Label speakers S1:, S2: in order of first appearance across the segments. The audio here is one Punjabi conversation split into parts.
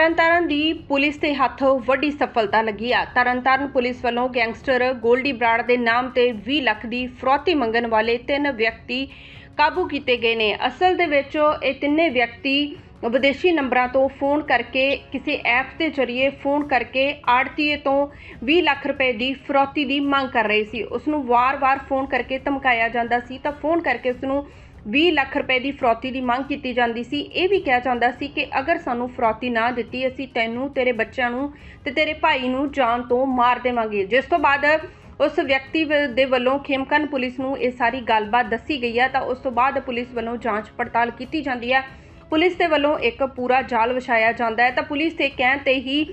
S1: ਤਰਨਤਾਰਨ ਦੀ ਪੁਲਿਸ ਦੇ ਹੱਥ ਵੱਡੀ ਸਫਲਤਾ ਲੱਗੀ ਆ। ਤਰਨਤਾਰਨ ਪੁਲਿਸ ਵੱਲੋਂ ਗੈਂਗਸਟਰ ਗੋਲਡੀ ਬਰਾੜ ਦੇ ਨਾਮ ਤੇ 20 ਲੱਖ ਦੀ ਫਰੋਤੀ ਮੰਗਣ ਵਾਲੇ ਤਿੰਨ ਵਿਅਕਤੀ ਕਾਬੂ ਕੀਤੇ ਗਏ ਨੇ। ਅਸਲ ਦੇ ਵਿੱਚ ਇਹ ਤਿੰਨੇ ਵਿਅਕਤੀ ਵਿਦੇਸ਼ੀ ਨੰਬਰਾਂ ਤੋਂ ਫੋਨ ਕਰਕੇ ਕਿਸੇ ਐਪ ਦੇ ਜ਼ਰੀਏ ਫੋਨ ਕਰਕੇ ਆੜਤੀਏ ਤੋਂ 20 ਲੱਖ ਰੁਪਏ ਦੀ ਫਰੋਤੀ ਦੀ ਮੰਗ ਕਰ ਰਹੇ ਸੀ। ਉਸ ਨੂੰ ਵਾਰ-ਵਾਰ ਫੋਨ ਕਰਕੇ ਧਮਕਾਇਆ ਜਾਂਦਾ ਸੀ ਤਾਂ ਫੋਨ ਕਰਕੇ ਉਸ ਨੂੰ 20 ਲੱਖ ਰੁਪਏ ਦੀ ਫਰੌਤੀ ਦੀ ਮੰਗ ਕੀਤੀ ਜਾਂਦੀ ਸੀ। ਇਹ ਵੀ ਕਿਹਾ ਜਾਂਦਾ ਸੀ ਕਿ ਅਗਰ ਸਾਨੂੰ ਫਰੌਤੀ ਨਾ ਦਿੱਤੀ, ਅਸੀਂ ਤੈਨੂੰ, ਤੇਰੇ ਬੱਚਿਆਂ ਨੂੰ ਤੇ ਤੇਰੇ ਭਾਈ ਨੂੰ ਜਾਨ ਤੋਂ ਮਾਰ ਦੇਵਾਂਗੇ। ਜਿਸ ਤੋਂ ਬਾਅਦ ਉਸ ਵਿਅਕਤੀ ਵ- ਦੇ ਵੱਲੋਂ ਖੇਮਕਨ ਪੁਲਿਸ ਨੂੰ ਇਹ ਸਾਰੀ ਗੱਲਬਾਤ ਦੱਸੀ ਗਈ ਹੈ ਤਾਂ ਉਸ ਤੋਂ ਬਾਅਦ ਪੁਲਿਸ ਵੱਲੋਂ ਜਾਂਚ ਪੜਤਾਲ ਕੀਤੀ ਜਾਂਦੀ ਹੈ। ਪੁਲਿਸ ਦੇ ਵੱਲੋਂ ਇੱਕ ਪੂਰਾ ਜਾਲ ਵਿਛਾਇਆ ਜਾਂਦਾ ਹੈ ਤਾਂ ਪੁਲਿਸ ਦੇ ਕਹਿਣ ਤੇ ਹੀ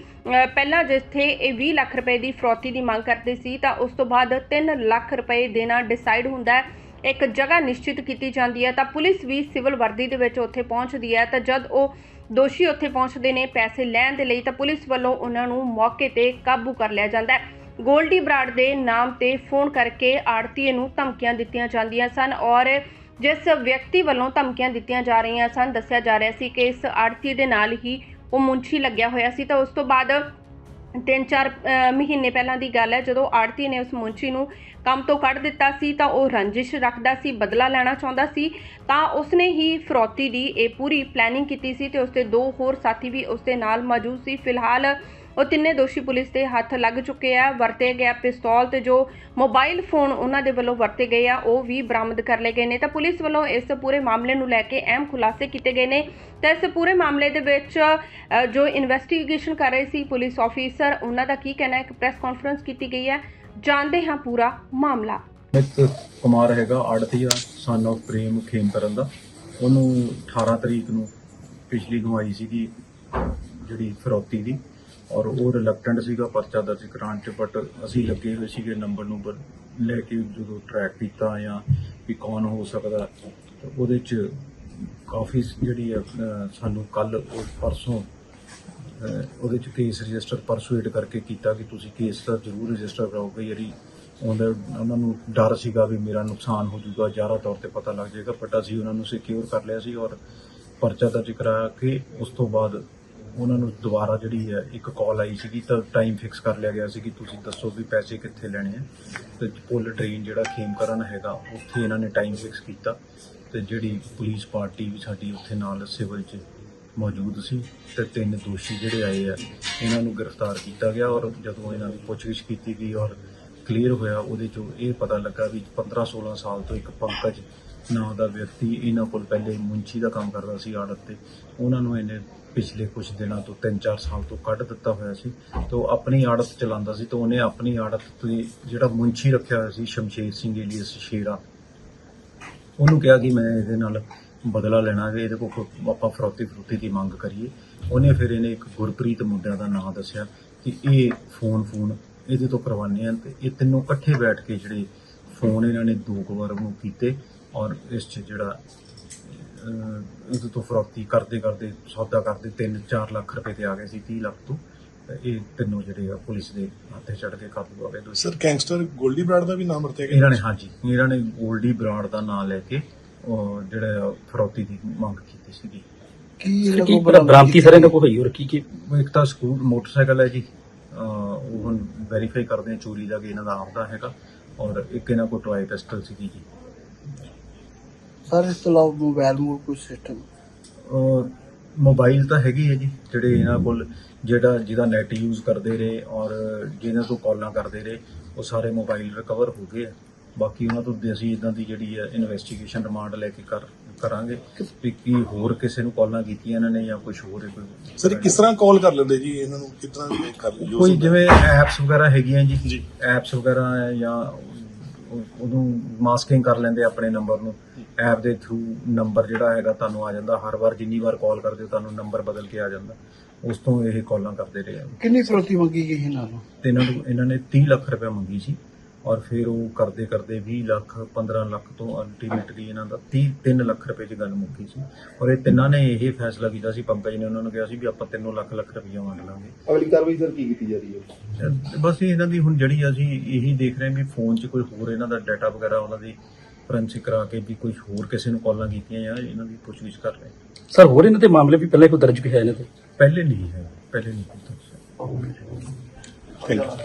S1: ਪਹਿਲਾਂ ਜਿੱਥੇ ਇਹ 20 ਲੱਖ ਰੁਪਏ ਦੀ ਫਰੌਤੀ ਦੀ ਮੰਗ ਕਰਦੇ ਸੀ ਤਾਂ ਉਸ ਤੋਂ ਬਾਅਦ 3 ਲੱਖ ਰੁਪਏ ਦੇਣਾ ਡਿਸਾਈਡ ਹੁੰਦਾ ਹੈ। ਇੱਕ ਜਗ੍ਹਾ ਨਿਸ਼ਚਿਤ ਕੀਤੀ ਜਾਂਦੀ ਹੈ, ਤਾਂ ਪੁਲਿਸ ਵੀ ਸਿਵਲ ਵਰਦੀ ਦੇ ਵਿੱਚ ਉੱਥੇ ਪਹੁੰਚਦੀ ਹੈ। ਤਾਂ ਜਦ ਉਹ ਦੋਸ਼ੀ ਉੱਥੇ ਪਹੁੰਚਦੇ ਨੇ ਪੈਸੇ ਲੈਣ ਦੇ ਲਈ, ਤਾਂ ਪੁਲਿਸ ਵੱਲੋਂ ਉਹਨਾਂ ਨੂੰ ਮੌਕੇ ਤੇ ਕਾਬੂ ਕਰ ਲਿਆ ਜਾਂਦਾ ਹੈ। ਗੋਲਡੀ ਬਰਾੜ ਦੇ ਨਾਮ ਤੇ ਫੋਨ ਕਰਕੇ ਆੜਤੀਏ ਨੂੰ ਧਮਕੀਆਂ ਦਿੱਤੀਆਂ ਜਾਂਦੀਆਂ ਸਨ ਔਰ ਜਿਸ ਵਿਅਕਤੀ ਵੱਲੋਂ ਧਮਕੀਆਂ ਦਿੱਤੀਆਂ ਜਾ ਰਹੀਆਂ ਸਨ, ਦੱਸਿਆ ਜਾ ਰਿਹਾ ਸੀ ਕਿ ਇਸ ਆੜਤੀ ਦੇ ਨਾਲ ਹੀ ਉਹ ਮੁੰਸ਼ੀ ਲੱਗਿਆ ਹੋਇਆ ਸੀ। ਤਾਂ ਉਸ ਤੋਂ ਬਾਅਦ ਤਿੰਨ ਚਾਰ ਮਹੀਨੇ ਪਹਿਲਾਂ ਦੀ ਗੱਲ ਹੈ, ਜਦੋਂ ਆੜਤੀ ਨੇ ਉਸ ਮੁੰਸ਼ੀ ਨੂੰ ਕੰਮ ਤੋਂ ਕੱਢ ਦਿੱਤਾ ਸੀ ਤਾਂ ਉਹ ਰੰਜਿਸ਼ ਰੱਖਦਾ ਸੀ, ਬਦਲਾ ਲੈਣਾ ਚਾਹੁੰਦਾ ਸੀ। ਤਾਂ ਉਸਨੇ ਹੀ ਫਰੋਤੀ ਦੀ ਇਹ ਪੂਰੀ ਪਲੈਨਿੰਗ ਕੀਤੀ ਸੀ ਤੇ ਉਸਦੇ ਦੋ ਹੋਰ ਸਾਥੀ ਵੀ ਉਸਦੇ ਨਾਲ ਮੌਜੂਦ ਸੀ। ਫਿਲਹਾਲ ਉਹ ਤਿੰਨੇ ਦੋਸ਼ੀ ਪੁਲਿਸ ਦੇ ਹੱਥ ਲੱਗ ਚੁੱਕੇ ਆ, ਵਰਤੇ ਗਿਆ ਪਿਸਤੌਲ ਤੇ ਜੋ ਮੋਬਾਈਲ ਫੋਨ ਉਹਨਾਂ ਦੇ ਵੱਲੋਂ ਵਰਤੇ ਗਏ ਆ, ਉਹ ਵੀ ਬਰਾਮਦ ਕਰ ਲਏ ਗਏ ਨੇ। ਤਾਂ ਪੁਲਿਸ ਵੱਲੋਂ ਇਸ ਪੂਰੇ ਮਾਮਲੇ ਨੂੰ ਲੈ ਕੇ ਅਹਿਮ ਖੁਲਾਸੇ ਕੀਤੇ ਗਏ ਨੇ। ਤਾਂ ਇਸ ਪੂਰੇ ਮਾਮਲੇ ਦੇ ਵਿੱਚ ਜੋ ਇਨਵੈਸਟੀਗੇਸ਼ਨ ਕਰ ਰਹੇ ਸੀ ਪੁਲਿਸ ਆਫੀਸਰ ਉਹਨਾਂ ਦਾ ਕੀ ਕਹਿਣਾ ਹੈ? ਇੱਕ ਪ੍ਰੈਸ ਕਾਨਫਰੰਸ ਕੀਤੀ ਗਈ ਹੈ। ਜਾਣਦੇ ਹਾਂ ਪੂਰਾ ਮਾਮਲਾ।
S2: ਇੱਕ ਕੁਮਾਰ ਹੈਗਾ ਆੜਤੀਆ ਸਨ of ਪ੍ਰੇਮ ਖੇਮਕਰਨ ਦਾ। ਉਹਨੂੰ 18 ਤਰੀਕ ਨੂੰ ਪਿਛਲੀ ਗਵਾਈ ਸੀਗੀ ਜਿਹੜੀ ਫਰੌਤੀ ਦੀ। ਔਰ ਉਹ ਰਿਲੈਕਟੈਂਟ ਸੀਗਾ ਪਰਚਾ ਦਰਜ ਕਰਾਉਣ ਚ ਬਟ ਅਸੀਂ ਲੱਗੇ ਹੋਏ ਸੀਗੇ ਨੰਬਰ ਨੂੰਬਰ ਲੈ ਕੇ ਜਦੋਂ ਟਰੈਕ ਕੀਤਾ ਜਾਂ ਵੀ ਕੌਣ ਹੋ ਸਕਦਾ। ਤੇ ਉਹਦੇ ਚ ਕਾਫੀ ਜਿਹੜੀ ਆ, ਸਾਨੂੰ ਕੱਲ ਉਹ ਪਰਸੋਂ ਉਹਦੇ ਚ ਕੇਸ ਰਜਿਸਟਰ ਪਰਸੂਏਟ ਕਰਕੇ ਕੀਤਾ ਕਿ ਤੁਸੀਂ ਕੇਸ ਤਾਂ ਜ਼ਰੂਰ ਰਜਿਸਟਰ ਕਰਾਓਗੇ ਜਿਹੜੀ ਉਹਦਾ, ਉਹਨਾਂ ਨੂੰ ਡਰ ਸੀਗਾ ਵੀ ਮੇਰਾ ਨੁਕਸਾਨ ਹੋ ਜਾਊਗਾ ਜ਼ਿਆਦਾ ਤੌਰ ਤੇ ਪਤਾ ਲੱਗ ਜਾਏਗਾ ਬਟ ਅਸੀਂ ਉਹਨਾਂ ਨੂੰ ਸਿਕਿਉਰ ਕਰ ਲਿਆ ਸੀ ਔਰ ਪਰਚਾ ਦਰਜ ਕਰਾ ਕੇ ਉਸ ਤੋਂ ਬਾਅਦ ਉਹਨਾਂ ਨੂੰ ਦੁਬਾਰਾ ਜਿਹੜੀ ਹੈ, ਇੱਕ ਕਾਲ ਆਈ ਸੀਗੀ ਤਾਂ ਟਾਈਮ ਫਿਕਸ ਕਰ ਲਿਆ ਗਿਆ ਸੀ ਕਿ ਤੁਸੀਂ ਦੱਸੋ ਵੀ ਪੈਸੇ ਕਿੱਥੇ ਲੈਣੇ ਆ। ਤੇ ਪੁੱਲ ਟ੍ਰੇਨ ਜਿਹੜਾ ਖੇਮਕਰਨ ਹੈਗਾ, ਉੱਥੇ ਇਹਨਾਂ ਨੇ ਟਾਈਮ ਫਿਕਸ ਕੀਤਾ ਤੇ ਜਿਹੜੀ ਪੁਲਿਸ ਪਾਰਟੀ ਵੀ ਸਾਡੀ ਉੱਥੇ ਨਾਲ ਸਿਵਲ 'ਚ ਮੌਜੂਦ ਸੀ ਤੇ ਤਿੰਨ ਦੋਸ਼ੀ ਜਿਹੜੇ ਆਏ ਆ, ਇਹਨਾਂ ਨੂੰ ਗ੍ਰਿਫਤਾਰ ਕੀਤਾ ਗਿਆ ਔਰ ਜਦੋਂ ਇਹਨਾਂ ਦੀ ਪੁੱਛਗਿੱਛ ਕੀਤੀ ਗਈ ਔਰ ਕਲੀਅਰ ਹੋਇਆ, ਉਹਦੇ ਚੋਂ ਇਹ ਪਤਾ ਲੱਗਾ ਵੀ 15 16 ਸਾਲ ਤੋਂ ਇੱਕ ਪੰਕਜ ਨਾਂ ਦਾ ਵਿਅਕਤੀ ਇਹਨਾਂ ਕੋਲ ਪਹਿਲੇ ਮੁੰਚੀ ਦਾ ਕੰਮ ਕਰਦਾ ਸੀ ਆੜਤ ਤੇ। ਉਹਨਾਂ ਨੂੰ ਇਹਨੇ ਪਿਛਲੇ ਕੁਝ ਦਿਨਾਂ ਤੋਂ 3-4 ਸਾਲ ਤੋਂ ਕੱਢ ਦਿੱਤਾ ਹੋਇਆ ਸੀ ਤੇ ਉਹ ਆਪਣੀ ਆੜਤ ਚਲਾਉਂਦਾ ਸੀ ਤੇ ਉਹਨੇ ਆਪਣੀ ਆੜਤ ਤੇ ਜਿਹੜਾ ਮੁੰਚੀ ਰੱਖਿਆ ਹੋਇਆ ਸੀ ਸ਼ਮਸ਼ੇਰ ਸਿੰਘ ਏਲੀਅਸ ਸ਼ੇਰਾ। ਉਹਨੂੰ ਕਿਹਾ ਕਿ ਮੈਂ ਇਹਦੇ ਨਾਲ ਬਦਲਾ ਲੈਣਾ ਹੈ ਇਹਦੇ ਕੋਲ ਆਪਾਂ ਫਰੌਤੀ ਫਰੂਤੀ ਦੀ ਮੰਗ ਕਰੀਏ। ਉਹਨੇ ਫਿਰ ਇਹਨੇ ਇੱਕ ਗੁਰਪ੍ਰੀਤ ਮੁੰਡਿਆਂ ਦਾ ਨਾਮ ਦੱਸਿਆ ਕਿ ਇਹ ਫੋਨ ਫੋਨ ਇਹਦੇ ਤੋਂ ਕਰਵਾਉਂਦੇ ਆ ਤੇ ਇਹ ਤਿੰਨੋਂ ਇਕੱਠੇ ਬੈਠ ਕੇ ਜਿਹੜੇ ਫੋਨ ਇਹਨਾਂ ਨੇ ਦੋ ਕੁ ਵਾਰ ਉਹਨੂੰ ਕੀਤੇ ਔਰ ਇਸ 'ਚ ਜਿਹੜਾ ਇਹਦੇ ਤੋਂ ਫਰੌਤੀ ਕਰਦੇ ਕਰਦੇ ਸੌਦਾ ਕਰਦੇ 3-4 ਲੱਖ ਰੁਪਏ ਤੇ ਆ ਗਏ ਸੀ 30 ਲੱਖ ਤੋਂ। ਇਹ ਤਿੰਨੋਂ ਜਿਹੜੇ ਆ ਪੁਲਿਸ ਦੇ ਹੱਥੇ ਚੜ ਕੇ ਕਾਬੂ ਆ ਗਏ
S3: ਸਰ ਗੈਂਗਸਟਰ ਗੋਲਡੀ ਬਰਾੜ ਦਾ ਵੀ ਨਾਮ ਵਰਤਿਆ ਗਿਆ
S2: ਇਹਨਾਂ ਨੇ ਹਾਂਜੀ ਇਹਨਾਂ ਨੇ ਗੋਲਡੀ ਬਰਾੜ ਦਾ ਨਾਮ ਲੈ ਕੇ ਉਹ ਜਿਹੜਾ ਫਰੌਤੀ ਦੀ ਮੰਗ ਕੀਤੀ ਸੀਗੀ।
S3: ਕੀ
S4: ਕੀ ਪਤਾ ਬਰਾਮਦੀ ਸਾਰੇ ਦਾ ਕੋਈ ਹੋਈ ਹੋਰ ਕੀ ਕੀ
S2: ਉਹ ਇੱਕ ਤਾਂ ਸਕੂਟ ਮੋਟਰਸਾਈਕਲ ਹੈ ਜੀ। ਅਹ ਉਹ ਹੁਣ ਵੈਰੀਫਾਈ ਕਰਦੇ ਆ ਚੋਰੀ ਦਾ ਕਿ ਇਹਨਾਂ ਦਾ ਆਪਦਾ ਹੈਗਾ ਔਰ ਇੱਕ ਇਹਨਾਂ ਕੋਲ ਟੋਏ ਪਿਸਟਲ ਸੀਗੀ ਜੀ।
S5: ਸਰ ਇਸ ਤੋਂ ਇਲਾਵਾ ਮੋਬਾਈਲ ਮੋਡ ਕੋਈ ਸਿਸਟਮ?
S2: ਔਰ ਮੋਬਾਈਲ ਤਾਂ ਹੈਗੇ ਹੈ ਜੀ ਜਿਹੜੇ ਇਹਨਾਂ ਕੋਲ ਜਿਹੜਾ ਜਿਹਦਾ ਨੈਟ ਯੂਜ਼ ਕਰਦੇ ਰਹੇ ਔਰ ਜਿਹਨਾਂ ਤੋਂ ਕਾਲਾਂ ਕਰਦੇ ਰਹੇ ਉਹ ਸਾਰੇ ਮੋਬਾਈਲ ਰਿਕਵਰ ਹੋ ਗਏ ਆ। ਬਾਕੀ ਉਹਨਾਂ ਤੋਂ ਵੀ ਅਸੀਂ ਇਦਾਂ ਦੀ ਜਿਹੜੀ ਹੈ ਇਨਵੈਸਟੀਗੇਸ਼ਨ ਰਿਮਾਂਡ ਲੈ ਕੇ ਕਰ ਕਰਾਂਗੇ ਵੀ ਕੀ ਹੋਰ ਕਿਸੇ ਨੂੰ ਕਾਲਾਂ ਕੀਤੀਆਂ ਇਹਨਾਂ ਨੇ ਜਾਂ ਕੁਝ ਹੋਰ ਹੈ ਕੋਈ
S3: ਸਰ ਕਿਸ ਤਰ੍ਹਾਂ ਕਾਲ ਕਰ ਲੈਂਦੇ ਜੀ? ਇਹਨਾਂ ਨੂੰ ਕਿਸ ਤਰ੍ਹਾਂ ਵੀ ਕਰ ਲਿਓ
S2: ਕੋਈ ਜਿਵੇਂ ਐਪਸ ਵਗੈਰਾ ਹੈਗੀਆਂ ਜੀ। ਐਪਸ ਵਗੈਰਾ ਜਾਂ ਉਹ- ਉਹਨੂੰ ਮਾਸਕਿੰਗ ਕਰ ਲੈਂਦੇ ਆਪਣੇ ਨੰਬਰ ਨੂੰ। ਐਪ ਦੇ ਥਰੂ ਨੰਬਰ ਜਿਹੜਾ ਹੈਗਾ ਤੁਹਾਨੂੰ ਆ ਜਾਂਦਾ। ਹਰ ਵਾਰ ਜਿੰਨੀ ਵਾਰ ਕਾਲ ਕਰਦੇ ਹੋ ਤੁਹਾਨੂੰ ਨੰਬਰ ਬਦਲ ਕੇ ਆ ਜਾਂਦਾ। ਉਸ ਤੋਂ ਇਹ ਕਾਲਾਂ ਕਰਦੇ ਰਹੇ ਆ।
S5: ਕਿੰਨੀ ਫਰੋਤੀ ਮੰਗੀ ਗਈ ਇਹਨਾਂ ਨੂੰ?
S2: ਤੇ ਇਹਨਾਂ ਨੂੰ ਇਹਨਾਂ ਨੇ 30 ਲੱਖ ਰੁਪਏ ਮੰਗੀ ਸੀ। ਔਰ ਫਿਰ ਉਹ ਕਰਦੇ ਕਰਦੇ 20 ਲੱਖ 15 ਲੱਖ ਤੋਂ ਅਲਟੀਮੇਟਲੀ ਇਹਨਾਂ ਦਾ 30 3 ਲੱਖ ਰੁਪਏ 'ਚ ਗੱਲ ਮੁੱਕੀ ਸੀ। ਔਰ ਇਹ ਤਿੰਨਾਂ ਨੇ ਇਹ ਫੈਸਲਾ ਕੀਤਾ ਸੀ ਪੰਕਜ ਨੇ ਉਹਨਾਂ ਨੂੰ ਕਿਹਾ ਸੀ ਵੀ ਆਪਾਂ 3 ਲੱਖ ਲੱਖ ਰੁਪਏ ਮੰਗ ਲਾਂਗੇ।
S6: ਅਗਲੀ ਕਾਰਵਾਈ ਸਰ ਕੀ ਕੀਤੀ ਜਾ ਰਹੀ ਹੈ?
S2: ਤੇ ਬਸ ਇਹ ਇਹਨਾਂ ਦੀ ਹੁਣ ਜਿਹੜੀ ਅਸੀਂ ਇਹੀ ਦੇਖ ਰਹੇ ਹਾਂ ਵੀ ਫੋਨ 'ਚ ਕੋਈ ਹੋਰ ਇਹਨਾਂ ਦਾ ਡਾਟਾ ਵਗੈਰਾ ਉਹਨਾਂ ਦੀ ਫੋਰੈਂਸਿਕ ਕਰਾ ਕੇ ਵੀ ਕੋਈ ਹੋਰ ਕਿਸੇ ਨੂੰ ਕਾਲਾਂ ਕੀਤੀਆਂ ਜਾਂ ਇਹਨਾਂ ਦੀ ਪੁੱਛਗਿੱਛ ਕਰ ਰਹੇ।
S4: ਸਰ ਹੋਰ ਇਹਨਾਂ ਦੇ ਮਾਮਲੇ ਵੀ ਪਹਿਲਾਂ ਕੋਈ ਦਰਜ ਵੀ ਹੈ ਇਹਨਾਂ ਤੇ?
S2: ਪਹਿਲੇ ਨਹੀਂ ਹੈ ਪਹਿਲੇ ਨਹੀਂ ਕੀਤਾ
S3: ਥੈਂਕ ਯੂ